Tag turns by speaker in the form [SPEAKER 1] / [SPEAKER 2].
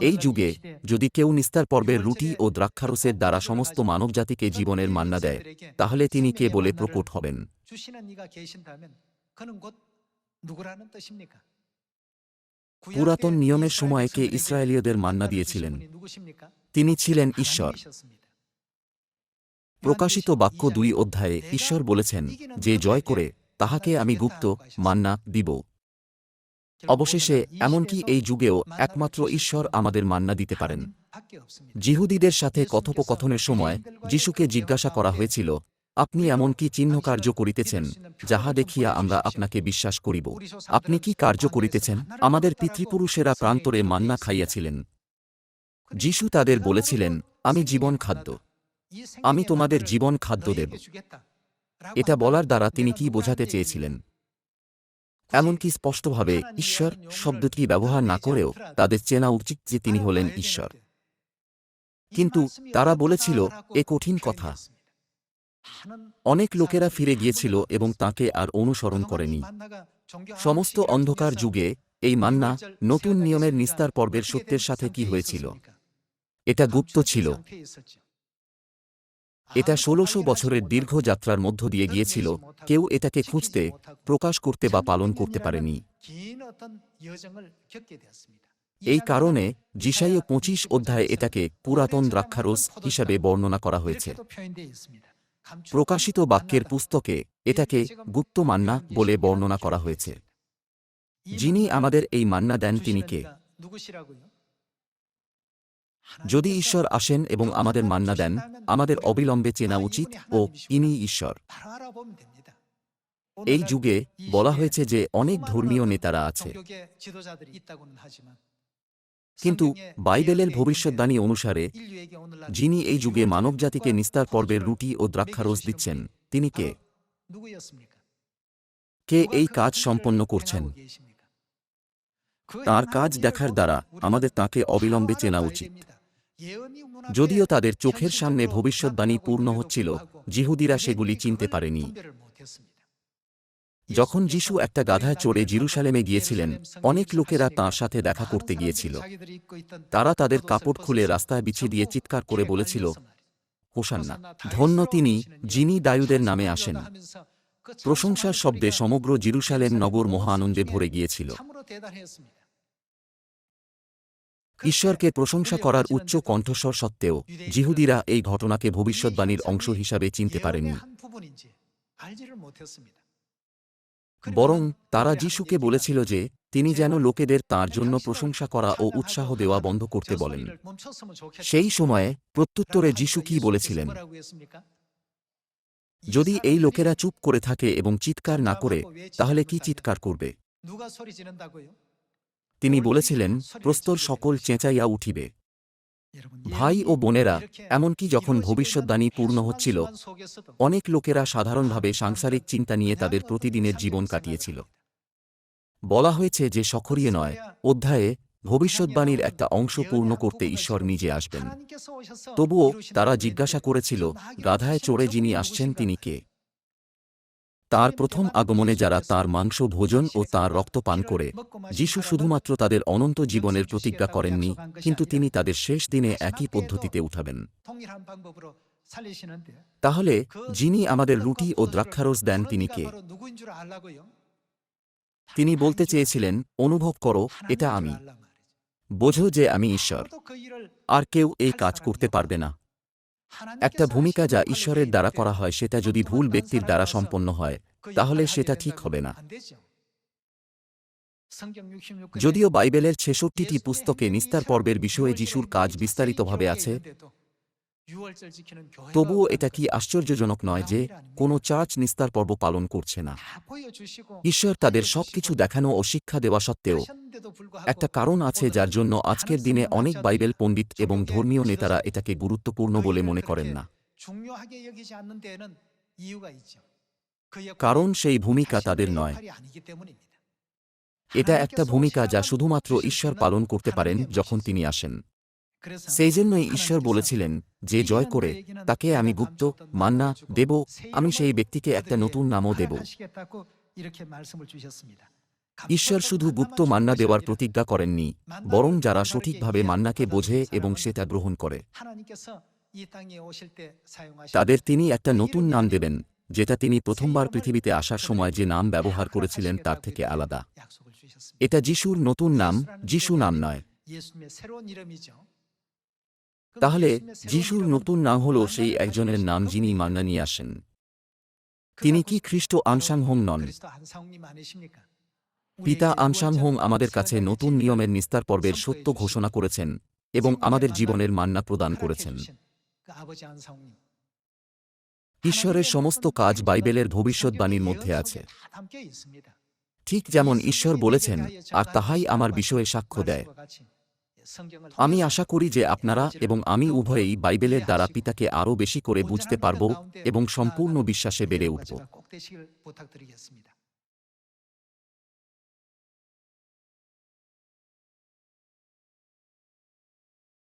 [SPEAKER 1] এই যুগে যদি কেউ নিস্তার পর্বের রুটি ও দ্রাক্ষারসের দ্বারা সমস্ত মানবজাতিকে জীবনের মান্না দেয় তাহলে তিনি কে বলে প্রকট হবেন। পুরাতন নিয়মের সময় কে ইসরায়েলীয়দের মান্না দিয়েছিলেন। তিনি ছিলেন ঈশ্বর। প্রকাশিত বাক্য দুই অধ্যায়ে ঈশ্বর বলেছেন যে জয় করে তাহাকে আমি গুপ্ত মান্না দিব। অবশেষে এমনকি এই যুগেও একমাত্র ঈশ্বর আমাদের মান্না দিতে পারেন। জিহুদীদের সাথে কথোপকথনের সময় যিশুকে জিজ্ঞাসা করা হয়েছিল আপনি এমন কি চিহ্ন কার্য করিতেছেন যাহা দেখিয়া আমরা আপনাকে বিশ্বাস করিব। আপনি কি কার্য করিতেছেন? আমাদের পিতৃপুরুষেরা প্রান্তরে মান্না খাইয়াছিলেন। যিশু তাদের বলেছিলেন আমি জীবন খাদ্য। আমি তোমাদের জীবন খাদ্য দেব। এটা বলার দ্বারা তিনি কি বোঝাতে চেয়েছিলেন এমনকি স্পষ্টভাবে ঈশ্বর শব্দটি ব্যবহার না করেও তাদের চেনা উচিত যে তিনি হলেন ঈশ্বর। কিন্তু তারা বলেছিল, এ কঠিন কথা। অনেক লোকেরা ফিরে গিয়েছিল এবং তাকে আর অনুসরণ করেনি। সমস্ত অন্ধকার যুগে এই মান্না নতুন নিয়মের নিস্তার পর্বের সত্যের সাথে কি হয়েছিল? এটা গুপ্ত ছিল। এটা ষোলশো বছরের দীর্ঘ যাত্রার মধ্য দিয়ে গিয়েছিল। কেউ এটাকে খুঁজতে, প্রকাশ করতে বা পালন করতে পারেনি। এই কারণে জিসাইও পঁচিশ অধ্যায়ে এটাকে পুরাতন দ্রাক্ষারস হিসাবে বর্ণনা করা হয়েছে। প্রকাশিত বাক্যের পুস্তকে এটাকে গুপ্ত মান্না বলে বর্ণনা করা হয়েছে। যিনি আমাদের এই মান্না দেন তিনি কে? যদি ঈশ্বর আসেন এবং আমাদের মান্না দেন, আমাদের অবিলম্বে চেনা উচিত ও ইনি ঈশ্বর। এই যুগে বলা হয়েছে যে অনেক ধর্মীয় নেতারা আছে। কিন্তু বাইবেলের ভবিষ্যদ্বাণী অনুসারে, যিনি এই যুগে মানবজাতিকে নিস্তার পর্বের রুটি ও দ্রাক্ষারস দিচ্ছেন, তিনি কে? কে এই কাজ সম্পন্ন করছেন? তার কাজ দেখার দ্বারা আমাদের তাকে অবিলম্বে চেনা উচিত। যদিও তাদের চোখের সামনে ভবিষ্যদ্বাণী পূর্ণ হচ্ছিল জিহুদিরা সেগুলি চিনতে পারেনি। যখন যিশু একটা গাধায় চড়ে জিরুসালেমে গিয়েছিলেন অনেক লোকেরা তাঁর সাথে দেখা করতে গিয়েছিল। তারা তাদের কাপড় খুলে রাস্তায় বিছিয়ে দিয়ে চিৎকার করে বলেছিল হোসান্না ধন্য তিনি যিনি দায়ুদের নামে আসেন। প্রশংসার শব্দে সমগ্র জিরুসালেম নগর মহা আনন্দে ভরে গিয়েছিল। ঈশ্বরকে প্রশংসা করার উচ্চ কণ্ঠস্বর সত্ত্বেও জিহুদিরা এই ঘটনাকে ভবিষ্যৎবাণীর অংশ হিসাবে চিনতে পারেনি। বরং তারা যিশুকে বলেছিল যে তিনি যেন লোকেদের তার জন্য প্রশংসা করা ও উৎসাহ দেওয়া বন্ধ করতে বলেন। সেই সময়ে প্রত্যুত্তরে যিশু কি বলেছিলেন যদি এই লোকেরা চুপ করে থাকে এবং চিৎকার না করে তাহলে কি চিৎকার করবে? তিনি বলেছিলেন, প্রস্তর সকল চেঁচাইয়া উঠিবে। ভাই ও বোনেরা, এমনকি যখন ভবিষ্যদ্বাণী পূর্ণ হচ্ছিল, অনেক লোকেরা সাধারণভাবে সাংসারিক চিন্তা নিয়ে তাদের প্রতিদিনের জীবন কাটিয়েছিল। বলা হয়েছে যে সখরিয়ে নয়, অধ্যায়ে ভবিষ্যদ্বাণীর একটা অংশ পূর্ণ করতে ঈশ্বর নিজে আসবেন। তবুও তারা জিজ্ঞাসা করেছিল, গাধায় চড়ে যিনি আসছেন তিনি কে? তার প্রথম আগমনে যারা তার মাংস ভোজন ও তার রক্ত পান করে, যিশু শুধুমাত্র তাদের অনন্ত জীবনের প্রতিজ্ঞা করেননি, কিন্তু তিনি তাদের শেষ দিনে একই পদ্ধতিতে উঠাবেন। তাহলে যিনি আমাদের রুটি ও দ্রাক্ষারস দেন তিনি কে? তিনি বলতে চেয়েছিলেন, অনুভব করো, এটা আমি। বোঝো যে আমি ঈশ্বর। আর কেউ এই কাজ করতে পারবে না। একটা ভূমিকা যা ঈশ্বরের দ্বারা করা হয় সেটা যদি ভুল ব্যক্তির দ্বারা সম্পন্ন হয় তাহলে সেটা ঠিক হবে না। যদিও বাইবেলের ছেষট্টিটি পুস্তকে নিস্তার পর্বের বিষয়ে যিশুর কাজ বিস্তারিতভাবে আছে। তবুও এটা কি আশ্চর্যজনক নয় যে কোনো চার্চ নিস্তার পর্ব পালন করছে না। ঈশ্বর তাদের সবকিছু দেখানো ও শিক্ষা দেওয়া সত্ত্বেও একটা কারণ আছে যার জন্য আজকের দিনে অনেক বাইবেল পণ্ডিত এবং ধর্মীয় নেতারা এটাকে গুরুত্বপূর্ণ বলে মনে করেন না। কারণ সেই ভূমিকা তাদের নয়। এটা একটা ভূমিকা যা শুধুমাত্র ঈশ্বর পালন করতে পারেন যখন তিনি আসেন। সেই জন্যই ঈশ্বর বলেছিলেন যে জয় করে তাকে আমি গুপ্ত মান্না দেব আমি সেই ব্যক্তিকে একটা নতুন নামও দেব। ঈশ্বর শুধু গুপ্ত মান্না দেওয়ার প্রতিজ্ঞা করেননি, বরং যারা সঠিকভাবে মান্নাকে বোঝে এবং সে তা গ্রহণ করে। তাদের তিনি একটা নতুন নাম দেবেন, যেটা তিনি প্রথমবার পৃথিবীতে আসার সময় যে নাম ব্যবহার করেছিলেন তার থেকে আলাদা। এটা যিশুর নতুন নাম, যিশু নাম নয়। তাহলে যিশুর নতুন নাম হল সেই একজনের নাম যিনি মান্না নিয়ে আসেন। তিনি কি খ্রিস্ট আনসাংহম নন? পিতা
[SPEAKER 2] আনসাং হোং
[SPEAKER 1] আমাদের কাছে নতুন নিয়মের নিস্তার পর্বের সত্য ঘোষণা করেছেন এবং আমাদের জীবনের মান্না প্রদান করেছেন। ঈশ্বরের সমস্ত কাজ বাইবেলের ভবিষ্যৎবাণীর মধ্যে আছে। ঠিক যেমন ঈশ্বর বলেছেন, আর তাহাই আমার বিষয়ে সাক্ষ্য দেয়। আমি আশা করি যে আপনারা এবং আমি উভয়েই বাইবেলের দ্বারা পিতাকে আরও বেশি করে বুঝতে পারব এবং সম্পূর্ণ বিশ্বাসে বেড়ে উঠব।